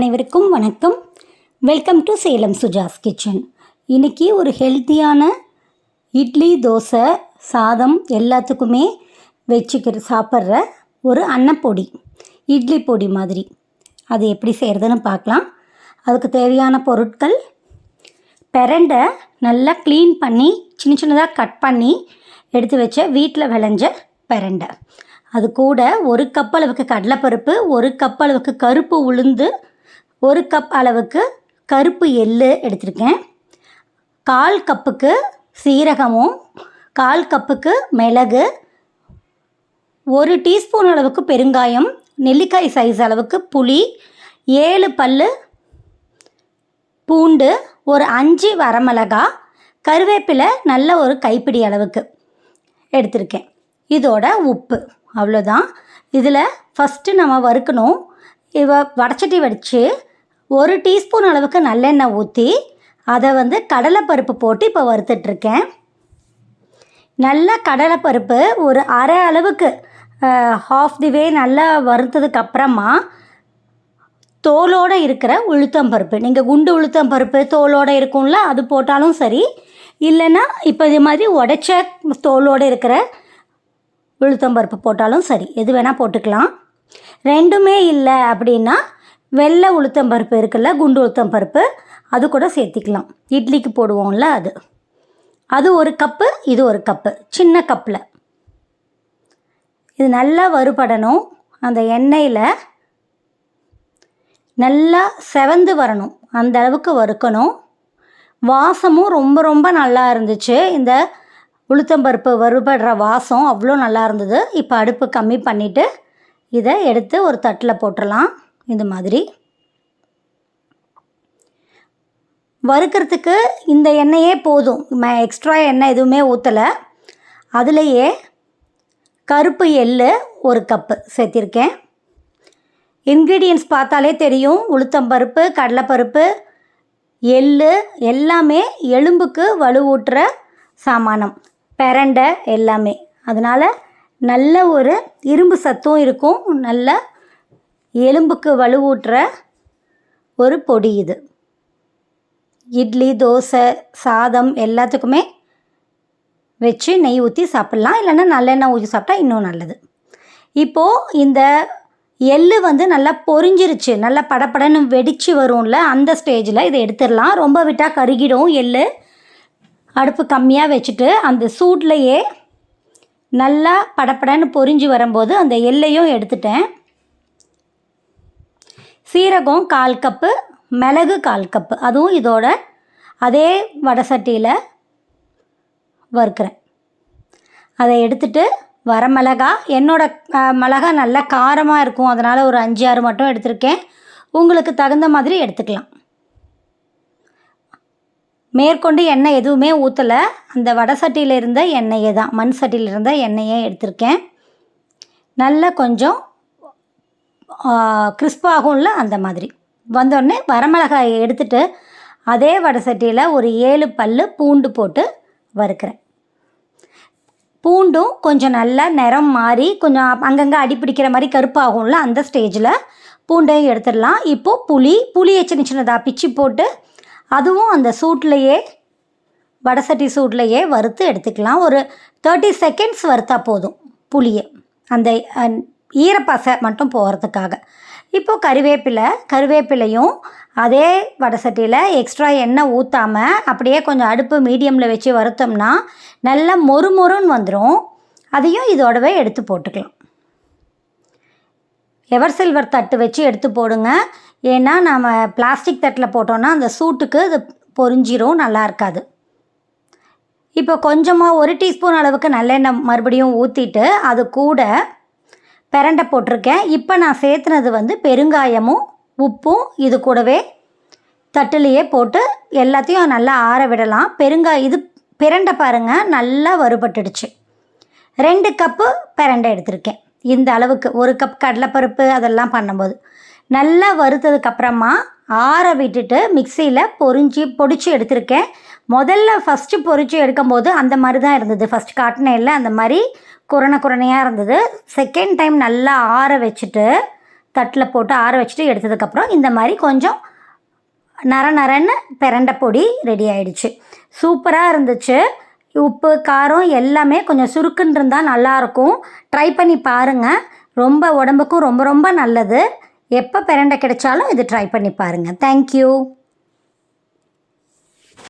அனைவருக்கும் வணக்கம். Welcome to Salem Suja's kitchen இன்றைக்கி ஒரு ஹெல்த்தியான இட்லி தோசை சாதம் எல்லாத்துக்குமே வச்சுக்கிற சாப்பிட்ற ஒரு அன்னப்பொடி இட்லி பொடி மாதிரி. அது எப்படி செய்கிறதுன்னு பார்க்கலாம். அதுக்கு தேவையான பொருட்கள் பெரண்டை நல்லா க்ளீன் பண்ணி சின்ன சின்னதாக கட் பண்ணி எடுத்து வச்ச வீட்டில் விளைஞ்ச பெரண்டை. அது கூட ஒரு கப் அளவுக்கு கடலைப்பருப்பு ஒரு கப் அளவுக்கு கருப்பு உளுந்து ஒரு கப் அளவுக்கு கருப்பு எள்ளு எடுத்திருக்கேன். கால் கப்புக்கு சீரகமும் கால் கப்புக்கு மிளகு ஒரு டீஸ்பூன் அளவுக்கு பெருங்காயம் நெல்லிக்காய் சைஸ் அளவுக்கு புளி ஏழு பல் பூண்டு ஒரு அஞ்சு வரமிளகா கருவேப்பிலை நல்ல ஒரு கைப்பிடி அளவுக்கு எடுத்திருக்கேன். இதோட உப்பு அவ்வளோதான் இதில் ஃபஸ்ட்டு நம்ம வறுக்கணும். இவ வடச்சட்டி வடித்து ஒரு டீஸ்பூன் அளவுக்கு நல்லெண்ணெய் ஊற்றி அதை வந்து கடலைப்பருப்பு போட்டு இப்போ வறுத்துட்ருக்கேன். நல்லா கடலைப்பருப்பு ஒரு அரை அளவுக்கு ஹாஃப் தி வே நல்லா வறுத்ததுக்கு அப்புறமா தோலோடு இருக்கிற உளுத்தம்பருப்பு நீங்கள் குண்டு உளுத்தம்பருப்பு தோலோடு இருக்கும்ல அது போட்டாலும் சரி இல்லைன்னா இப்போ இது மாதிரி உடைச்ச தோலோடு இருக்கிற உளுத்தம்பருப்பு போட்டாலும் சரி எது வேணால் போட்டுக்கலாம். ரெண்டுமே இல்லை அப்படின்னா வெள்ளை உளுத்தம்பருப்பு இருக்குல்ல குண்டு உளுத்தம்பருப்பு அது கூட சேர்த்திக்கலாம். இட்லிக்கு போடுவோம்ல அது. அது ஒரு கப்பு இது ஒரு கப்பு. சின்ன கப்பில். இது நல்லா வறுபடணும். அந்த எண்ணெயில் நல்லா செவந்து வரணும். அந்த அளவுக்கு வறுக்கணும். வாசமும் ரொம்ப ரொம்ப நல்லா இருந்துச்சு. இந்த உளுத்தம்பருப்பு வறுபடுற வாசம் அவ்வளோ நல்லா இருந்தது. இப்போ அடுப்பு கம்மி பண்ணிவிட்டு இதை எடுத்து ஒரு தட்டில் போட்டுடலாம் இந்த மாதிரி. வறுக்கிறதுக்கு இந்த எண்ணெயே போதும். எக்ஸ்ட்ரா எண்ணெய் எதுவுமே ஊற்றலை அதுலேயே கருப்பு எள்ளு ஒரு கப்பு சேர்த்திருக்கேன். இன்க்ரீடியன்ஸ் பார்த்தாலே தெரியும். உளுத்தம்பருப்பு கடலைப்பருப்பு எள்ளு எல்லாமே எலும்புக்கு வலுவூட்டுற சாமானம். பெரண்டை எல்லாமே. அதனால் நல்ல ஒரு இரும்பு சத்தும் இருக்கும். நல்ல எலும்புக்கு வலுவூட்டுற ஒரு பொடி இது. இட்லி தோசை சாதம் எல்லாத்துக்குமே வச்சு நெய் ஊற்றி சாப்பிட்லாம். இல்லைன்னா நல்லெண்ணெய் ஊற்றி சாப்பிட்டா இன்னும் நல்லது. இப்போது இந்த எள்ளு வந்து நல்லா பொரிஞ்சிருச்சு. நல்லா படப்படன்னு வெடித்து வரும்ல அந்த ஸ்டேஜில் இதை எடுத்துடலாம். ரொம்ப விட்டால் கருகிடும் எள்ளு. அடுப்பு கம்மியாக வச்சுட்டு அந்த சூட்லேயே நல்லா படப்படன்னு பொரிஞ்சு வரும்போது அந்த எல்லையும் எடுத்துட்டேன். சீரகம் கால் கப்பு மிளகு கால் கப்பு. அதுவும் இதோட அதே வடை சட்டியில் வறுக்கிறேன். அதை எடுத்துட்டு வரமிளகா என்னோடய மிளகா நல்லா காரமாக இருக்கும். அதனால் ஒரு அஞ்சு ஆறு மட்டும் எடுத்திருக்கேன். உங்களுக்கு தகுந்த மாதிரி எடுத்துக்கலாம். மேற்கொண்டு எண்ணெய் எதுவுமே ஊற்றலை அந்த வடை சட்டியில் இருந்த எண்ணெயை தான். மண் சட்டியில் இருந்த எண்ணெயே எடுத்திருக்கேன். நல்லா கொஞ்சம் கிறிஸ்பாகும்ல அந்த மாதிரி. வந்தோடனே வரமிளகாயை எடுத்துட்டு அதே வடை சட்டியில் ஒரு ஏழு பல்லு பூண்டு போட்டு வறுக்கிறேன். பூண்டும் கொஞ்சம் நல்லா நிறம் மாறி கொஞ்சம் அங்கங்கே அடிப்பிடிக்கிற மாதிரி கருப்பாகும்ல அந்த ஸ்டேஜில் பூண்டையும் எடுத்துடலாம். இப்போது புளி புளியை சின்ன சின்னதாக பிச்சு போட்டு அதுவும் அந்த சூட்லேயே வடசட்டி சூட்லேயே வறுத்து எடுத்துக்கலாம். ஒரு தேர்ட்டி செகண்ட்ஸ் வறுத்தா போதும் புளியை. அந்த ஈரப்பசை மட்டும் போகிறதுக்காக இப்போது கருவேப்பிலை கருவேப்பிலையும் அதே வடசட்டியில் எக்ஸ்ட்ரா எண்ணெய் ஊற்றாமல் அப்படியே கொஞ்சம் அடுப்பு மீடியமில் வச்சு வறுத்தோம்னா நல்லா மொறு மொறுன்னு வந்துடும் அதையும் இதோடவே எடுத்து போட்டுக்கலாம். எவர் சில்வர் தட்டு வச்சு எடுத்து போடுங்க. ஏன்னா நம்ம பிளாஸ்டிக் தட்டில் போட்டோன்னா அந்த சூட்டுக்கு அது பொறிஞ்சிரும் நல்லா இருக்காது. இப்போ கொஞ்சமாக ஒரு டீஸ்பூன் அளவுக்கு நல்லெண்ணெய் மறுபடியும் ஊற்றிட்டு அது கூட பிரண்டை போட்டிருக்கேன். இப்போ நான் சேர்த்துனது வந்து பெருங்காயமும் உப்பும் இது கூடவே தட்டுலேயே போட்டு எல்லாத்தையும் நல்லா ஆற விடலாம். பெருங்காய் இது பிரண்டை பாருங்கள் நல்லா வறுபட்டுடுச்சு. ரெண்டு கப்பு பிரண்டை எடுத்திருக்கேன். இந்த அளவுக்கு ஒரு கப் கடலைப்பருப்பு அதெல்லாம் பண்ணும்போது. நல்லா வறுத்ததுக்கப்புறமா ஆற விட்டுட்டு மிக்சியில் பொறிஞ்சி பொடிச்சு எடுத்திருக்கேன். முதல்ல ஃபஸ்ட்டு பொரிச்சு எடுக்கும்போது அந்த மாதிரி தான் இருந்தது ஃபஸ்ட் காட்டினேன்ல அந்த மாதிரி குரணை குரணையாக இருந்தது. செகண்ட் டைம் நல்லா ஆற வச்சுட்டு தட்டில் போட்டு ஆற வச்சுட்டு எடுத்ததுக்கப்புறம் இந்த மாதிரி கொஞ்சம் நர நரன்னு பிரண்ட பொடி ரெடி ஆயிடுச்சு. சூப்பராக இருந்துச்சு. உப்பு காரம் எல்லாமே கொஞ்சம் சுருக்குன்னு இருந்தால் நல்லாயிருக்கும் ட்ரை பண்ணி பாருங்கள் ரொம்ப உடம்புக்கும் ரொம்ப ரொம்ப நல்லது. எப்போ பிரண்டை கிடைச்சாலும் இது ட்ரை பண்ணி பாருங்கள் தேங்க்யூ